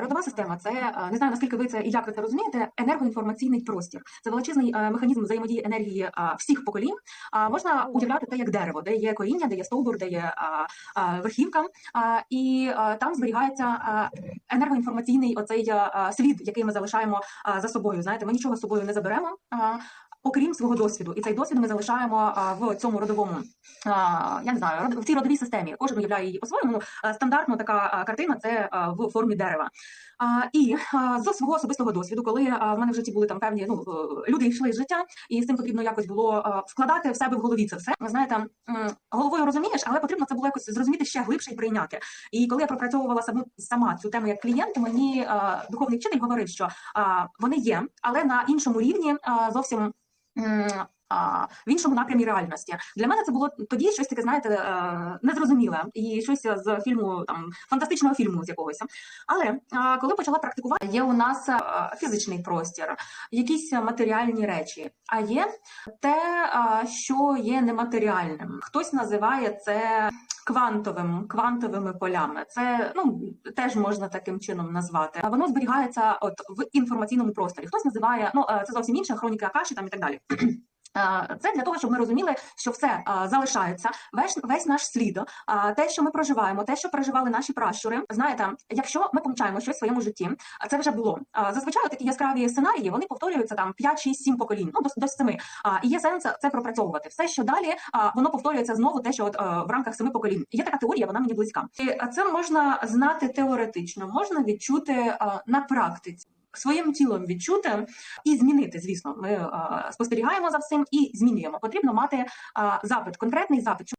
Родова система це е, не знаю наскільки ви це і як ви це розумієте. Енергоінформаційний простір. Це величезний е, механізм взаємодії енергії всіх поколінь. А можна уявляти те як дерево, де є коріння, де є стовбур, де є верхівка, і там зберігається енергоінформаційний оцей слід, який ми залишаємо за собою. Знаєте, ми нічого з собою не заберемо. Окрім свого досвіду, і цей досвід ми залишаємо в цьому родовому, я не знаю, в цій родовій системі. Кожен уявляє її по-своєму. Ну, стандартно така картина це в формі дерева. І з свого особистого досвіду, коли в мене в житті були там певні ну е, люди йшли з життя, і з цим потрібно якось було вкладати в себе в голові це все. Ви знаєте, головою розумієш, але потрібно це було якось зрозуміти ще глибше і прийняти. І коли я пропрацьовувала саму сама цю тему як клієнт, мені духовний вчитель говорив, що вони є, але на іншому рівні зовсім. В іншому напрямі реальності для мене це було тоді щось таке, знаєте, е, незрозуміле і щось з фільму там фантастичного фільму з якогось. Але коли почала практикувати, є у нас е, фізичний простір, якісь матеріальні речі, а є те, що є нематеріальним. Хтось називає це квантовим, квантовими полями. Це ну теж можна таким чином назвати. Воно зберігається от в інформаційному просторі. Хтось називає ну е, це зовсім інше, хроніки Акаші там і так далі. Е, Це для того, щоб ми розуміли, що все е, залишається, весь весь наш слід, е, те, що ми проживаємо, те, що переживали наші пращури. Знаєте, якщо ми помічаємо щось в своєму житті, це вже було. Зазвичай такі яскраві сценарії вони повторюються там 5, 6, 7 поколінь, ну до, до 7. І є сенс це пропрацьовувати. Все, що далі, воно повторюється знову те, що от в рамках семи поколінь. Є така теорія, вона мені близька. І це можна знати теоретично, можна відчути на практиці. Своїм тілом відчути і змінити, звісно, ми спостерігаємо за всім і змінюємо. Потрібно мати запит, конкретний запит.